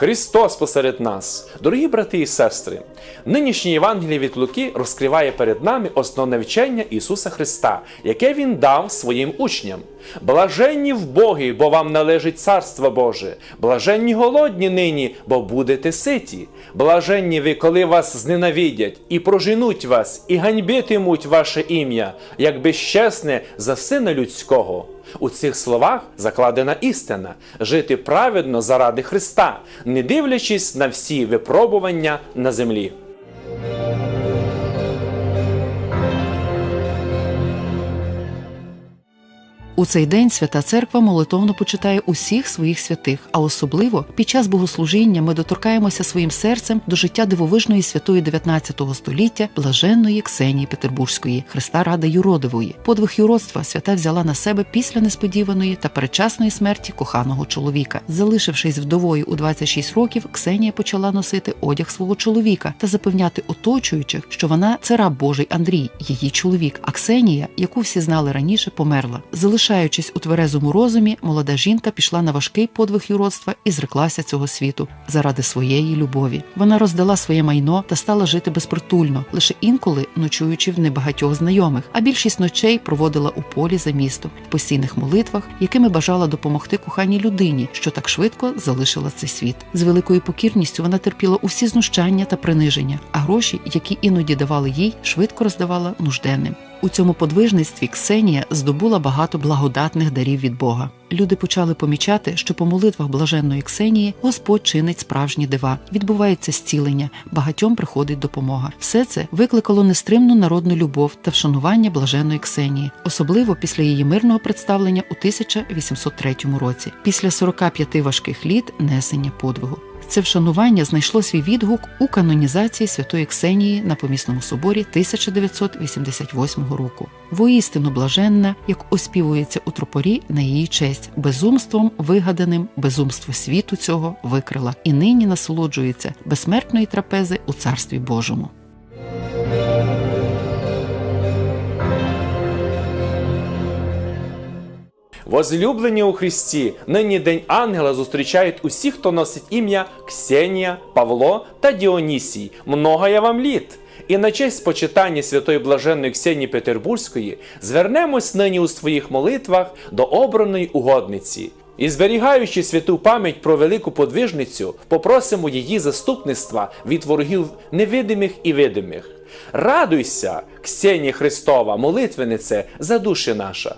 Христос посеред нас, дорогі брати і сестри, нинішнє Євангеліє від Луки розкриває перед нами основне вчення Ісуса Христа, яке Він дав своїм учням. Блаженні в Боги, бо вам належить Царство Боже, блаженні голодні нині, бо будете ситі. Блаженні ви, коли вас зненавидять, і проженуть вас, і ганьбитимуть ваше ім'я, як безчесне за сина людського. У цих словах закладена істина жити праведно заради Христа, не дивлячись на всі випробування на землі. У цей день свята церква молитовно почитає усіх своїх святих, а особливо під час богослужіння ми доторкаємося своїм серцем до життя дивовижної святої 19 століття блаженної Ксенії Петербурзької, Христа Ради Юродивої. Подвиг юродства свята взяла на себе після несподіваної та передчасної смерті коханого чоловіка. Залишившись вдовою у 26 років, Ксенія почала носити одяг свого чоловіка та запевняти оточуючих, що вона це раб Божий Андрій, її чоловік. А Ксенія, яку всі знали раніше, померла. Залишаючись у тверезому розумі, молода жінка пішла на важкий подвиг юродства і зреклася цього світу заради своєї любові. Вона роздала своє майно та стала жити безпритульно, лише інколи ночуючи в небагатьох знайомих, а більшість ночей проводила у полі за містом в постійних молитвах, якими бажала допомогти коханій людині, що так швидко залишила цей світ. З великою покірністю вона терпіла усі знущання та приниження, а гроші, які іноді давали їй, швидко роздавала нужденним. У цьому подвижництві Ксенія здобула багато благодатних дарів від Бога. Люди почали помічати, що по молитвах блаженної Ксенії Господь чинить справжні дива, відбувається зцілення, багатьом приходить допомога. Все це викликало нестримну народну любов та вшанування блаженної Ксенії, особливо після її мирного представлення у 1803 році, після 45 важких літ несення подвигу. Це вшанування знайшло свій відгук у канонізації святої Ксенії на помісному соборі 1988 року. Воістину блаженна, як оспівується у тропорі на її честь, безумством вигаданим безумство світу цього викрила і нині насолоджується безсмертної трапези у царстві Божому. Возлюблені у Христі, нині День Ангела зустрічають усі, хто носить ім'я Ксенія, Павло та Діонісій. Много я вам літ. І на честь почитання святої блаженної Ксенії Петербурзької звернемось нині у своїх молитвах до обраної угодниці. І зберігаючи святу пам'ять про велику подвижницю, попросимо її заступництва від ворогів невидимих і видимих. Радуйся, Ксенія Христова, молитвенице за душі наша.